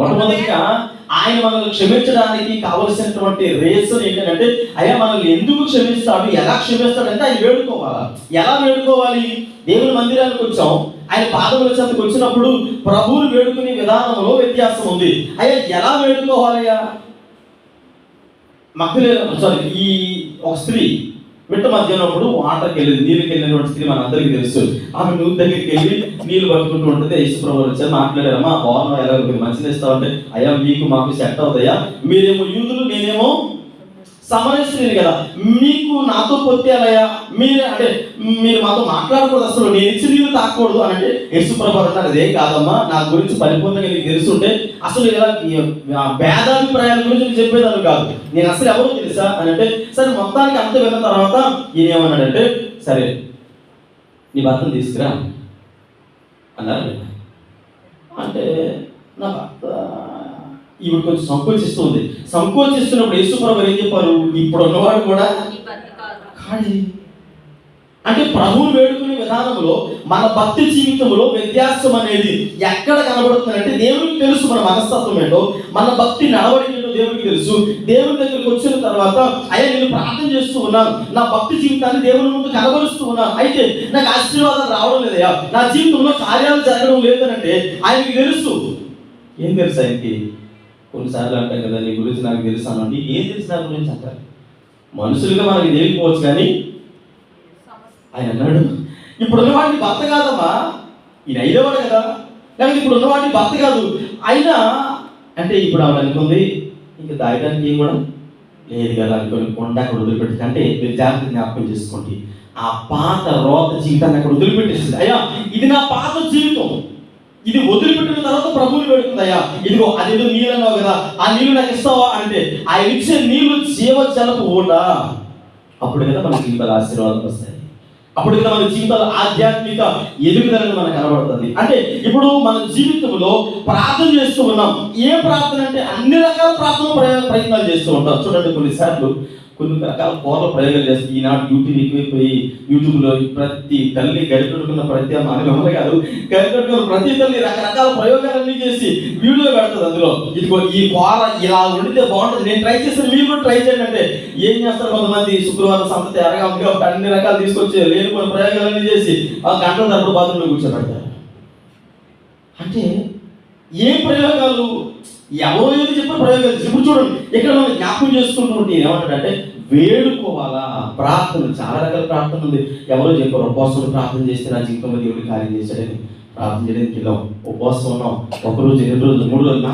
మొట్టమొదటిగా ఆయన మనల్ని క్షమించడానికి కావలసినటువంటి రీజన్ ఏంటంటే అయ్యా మనల్ని ఎందుకు క్షమిస్తాడు? ఎలా క్షమిస్తాడంటే ఆయన వేడుకోవాలా. ఎలా వేడుకోవాలి? దేవుని మందిరానికి వచ్చాం. ఆయన పాదముల చెంతకు వచ్చినప్పుడు ప్రభువుని వేడుకునే విధానంలో వ్యత్యాసం ఉంది. అయ్యా ఎలా వేడుకోవాలయ్యా మక్కలే సారీ ఈ ఒక స్త్రీ మిట్ట మధ్యాహ్నప్పుడు వాటర్కి వెళ్ళింది నీళ్ళకి వెళ్ళినటువంటి స్త్రీ మన అందరికీ తెలుసు. ఆమె నువ్వు దగ్గరికి వెళ్ళి నీళ్ళు పట్టుకుంటూ ఉంటుంది. యశ్వ్రభు వచ్చారు మాట్లాడారమ్మా బాగున్నాం ఎలా మంచిగా ఇస్తా ఉంటే అయ్యా మీకు మాకు సెట్ అవుతాయా? మీరేమో యూదులు నేనేమో సమరస్త్రీని కదా. మీకు నాతో పొత్తేలయ్యా మీరు అంటే మీరు మాతో మాట్లాడకూడదు అసలు నేను ఇచ్చి నీళ్ళు తాకూడదు అని అంటే యేసుప్రభు అంటారు అదేం కాదమ్మా నా గురించి పరిపూర్ణంగా నీకు తెలుసుంటే అసలు ఇలా భేదాభిప్రాయాల గురించి నేను చెప్పేదాన్ని కాదు. నేను అసలు ఎవరో తెలుసా? అని అంటే సరే మొత్తానికి అంత విన్న తర్వాత ఈయన ఏమన్నాడంటే సరే నీ భర్తను తీసుకురా అన్నారు అంటే నా భర్త ఈవిడ కొంచెం సంకోచిస్తుంది. సంకోచిస్తున్నప్పుడు యేసుప్రభు ఏం చెప్పారు? ఇప్పుడు ఉన్నవారు కూడా కానీ అంటే ప్రభువుని వేడుకునే విధానంలో మన భక్తి జీవితంలో వ్యత్యాసం అనేది ఎక్కడ కనబడుతుందంటే దేవునికి తెలుసు మన మనస్తత్వం ఏంటో మన భక్తి నడవడిక ఏంటో దేవునికి తెలుసు. దేవుని దగ్గరికి వచ్చిన తర్వాత అయ్యా నేను ప్రార్థన చేస్తూ ఉన్నాను. నా భక్తి జీవితాన్ని దేవుని ముందు కనబరుస్తూ ఉన్నాను. అయితే నాకు ఆశీర్వాదం రావడం లేదయ్యా. నా జీవితంలో కార్యాలు జరగడం లేదనంటే ఆయనకి తెలుసు. ఏం తెలుసు ఆయనకి? కొన్నిసార్లు అంటాం కదా నీ గురించి నాకు తెలుసు అనండి ఏం తెలుసు నా గురించి అంటారు? మనుషులుగా మనకి తెలియకపోవచ్చు కానీ ఆయన అన్నాడు. ఇప్పుడు ఉన్నవాడిని భర్త కాదమ్మా. ఈయన అయినవాడు కదా. కానీ ఇప్పుడు ఉన్నవాడిని భర్త కాదు. అయినా అంటే ఇప్పుడు ఆవిడ అనుకుంది ఇంకా దాయడానికి ఏం కూడా లేదు కదా అనుకుని కొండ అక్కడ వదిలిపెట్టి అంటే మీరు జాగ్రత్త జ్ఞాపకం చేసుకోండి. ఆ పాత రోత జీవితాన్ని అక్కడ వదిలిపెట్టేసింది. అయ్యా ఇది నా పాత జీవితం. ఇది వదిలిపెట్టిన ప్రభువుని పెడుతుందయ్యా. ఇదిగో అదేదో నీళ్ళు అన్నావు కదా ఆ నీళ్ళు నాకు ఇస్తావా అంటే ఆయన ఇచ్చే నీళ్ళు జీవ జలపు అప్పుడు కదా మన జీవితాలు ఆశీర్వాదం వస్తాయి. అప్పుడు కదా మన జీవితాలు ఆధ్యాత్మిక ఎదుగుదలను మనకు కనబడుతుంది. అంటే ఇప్పుడు మన జీవితంలో ప్రార్థన చేస్తూ ఉన్నాం. ఏ ప్రార్థన అంటే అన్ని రకాల ప్రార్థన ప్రయత్నాలు చేస్తూ ఉంటాం. చూడండి కొన్నిసార్లు కొన్ని రకాల కోర్ల ప్రయోగాలు చేస్తే ఈనాడు యూట్యూబ్ ఎక్కువైపోయి యూట్యూబ్లో ప్రతి తల్లి గడిపెట్టుకున్న ప్రతి అమ్మాయి అని కాదు. గడిపెట్టుకున్న ప్రతి తల్లి రకరకాల ప్రయోగాలన్నీ చేసి వీడియో పెడుతుంది అందులో. ఇదిగో ఈ కోర ఇలా ఉండితే బాగుంటుంది. నేను ట్రై చేస్తాను మీరు కూడా ట్రై చేయండి అంటే ఏం చేస్తారు కొంతమంది శుక్రవారం సంతతి ఎరగా ఉంది కాబట్టి అన్ని రకాలు తీసుకొచ్చి లేని కొన్ని ప్రయోగాలన్నీ చేసి ఆ గంటల తరపు బాత్రూంలో కూర్చోబెడతారు. అంటే ఏ ప్రయోగాలు ఎవరో ఏది చెప్పిన ప్రయోగాలు ఇప్పుడు చూడండి ఇక్కడ మనం జ్ఞాపకం చేసుకుంటుంటే ఏమంటాడంటే వేడుకోవాలా? ప్రార్థన చాలా రకాల ప్రార్థన ఉంది. ఎవరో చెప్పారు ఉపవాసం ప్రార్థన చేస్తే నా జీవితంలో దేవుడు కార్యం చేశాడని. ప్రార్థన చేయడానికి వెళ్ళాం. ఉపవాసం ఉన్నాం. ఒకరోజు రెండు రోజులు మూడు రోజులు